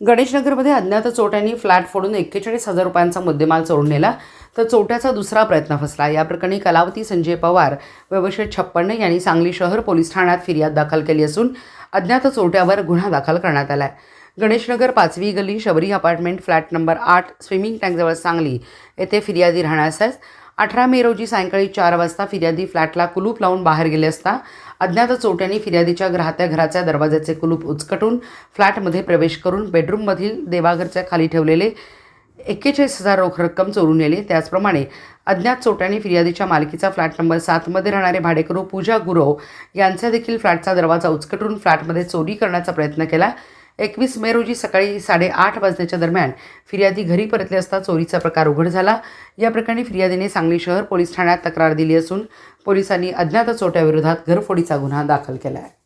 गणेशनगरमध्ये अज्ञात चोट्यांनी फ्लॅट फोडून एक्केचाळीस हजार रुपयांचा मुद्देमाल चोरून नेला तर चोट्याचा दुसरा प्रयत्न फसला. या प्रकरणी कलावती संजय पवार व्यवशेष छप्पन्न यांनी सांगली शहर पोलीस ठाण्यात फिर्याद दाखल केली असून अज्ञात चोट्यावर गुन्हा दाखल करण्यात आला आहे गणेशनगर पाचवी गल्ली शबरी अपार्टमेंट फ्लॅट नंबर आठ स्विमिंग टँकजवळ सांगली येथे फिर्यादी राहण्यास अठरा मे रोजी सायंकाळी चार वाजता फिर्यादी फ्लॅटला कुलूप लावून बाहेर गेले असता अज्ञात चोट्यांनी फिर्यादीच्या ग्राहत्या घराच्या दरवाजाचे कुलूप उचकटून फ्लॅटमध्ये प्रवेश करून बेडरूममधील देवाघरच्या खाली ठेवलेले एक्केचाळीस हजार रोख रक्कम चोरून नेली. त्याचप्रमाणे अज्ञात चोट्याने फिर्यादीच्या मालकीचा फ्लॅट नंबर सातमध्ये राहणारे भाडेकरू पूजा गुरव यांचा देखील फ्लॅटचा दरवाजा उचकटून फ्लॅटमध्ये चोरी करण्याचा प्रयत्न केला. एकवीस मे रोजी सकाळी साडेआठ वाजण्याच्या दरम्यान फिर्यादी घरी परतले असता चोरीचा प्रकार उघड झाला. या प्रकरणी फिर्यादीने सांगली शहर पोलीस ठाण्यात तक्रार दिली असून पोलिसांनी अज्ञात चोट्याविरोधात घरफोडीचा गुन्हा दाखल केला आहे.